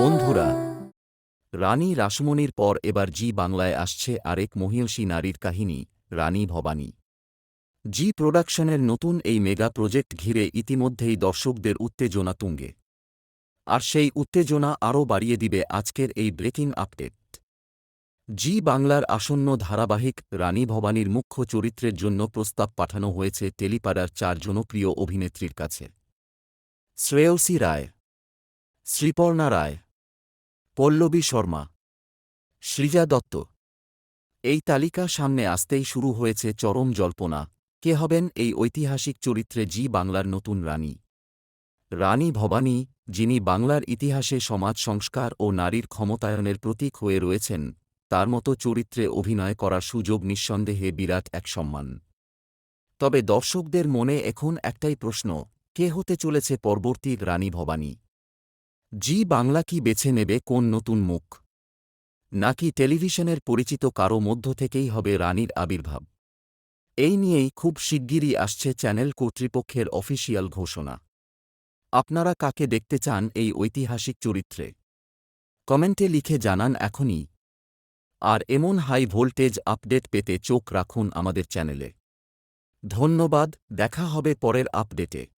বন্ধুরা, রানী রাসমণির পর এবার জি বাংলায় আসছে আরেক মহিয়সী নারীর কাহিনী, রানী ভবানী। জি প্রোডাকশনের নতুন এই মেগা প্রজেক্ট ঘিরে ইতিমধ্যেই দর্শকদের উত্তেজনা তুঙ্গে। আর সেই উত্তেজনা আরও বাড়িয়ে দিবে আজকের এই ব্রেকিং আপডেট। জি বাংলার আসন্ন ধারাবাহিক রানী ভবানীর মুখ্য চরিত্রের জন্য প্রস্তাব পাঠানো হয়েছে টেলিপাড়ার চার জনপ্রিয় অভিনেত্রীর কাছে। শ্রেয়সী রায়, শ্রীপর্ণা রায় পল্লবী শর্মা। সৃজা দত্ত। এই তালিকা সামনে আসতেই শুরু হয়েছে চরম জল্পনা। কে হবেন এই ঐতিহাসিক চরিত্রে জি বাংলার নতুন রানী? রানী ভবানী, যিনি বাংলার ইতিহাসে সমাজ সংস্কার ও নারীর ক্ষমতায়নের প্রতীক হয়ে রয়েছেন, তার মতো চরিত্রে অভিনয় করার সুযোগ নিঃসন্দেহে বিরাট এক সম্মান। তবে দর্শকদের মনে এখন একটাই প্রশ্ন, কে হতে চলেছে পরবর্তী রানী ভবানী? জি বাংলা কি বেছে নেবে কোন নতুন মুখ? নাকি টেলিভিশনের পরিচিত কারও মধ্য থেকেই হবে রানীর আবির্ভাব? এই নিয়েই খুব শিগগিরই আসছে চ্যানেল কর্তৃপক্ষের অফিসিয়াল ঘোষণা। আপনারা কাকে দেখতে চান এই ঐতিহাসিক চরিত্রে? কমেন্টে লিখে জানান এখনই। আর এমন হাই ভোল্টেজ আপডেট পেতে চোখ রাখুন আমাদের চ্যানেলে। ধন্যবাদ, দেখা হবে পরের আপডেটে।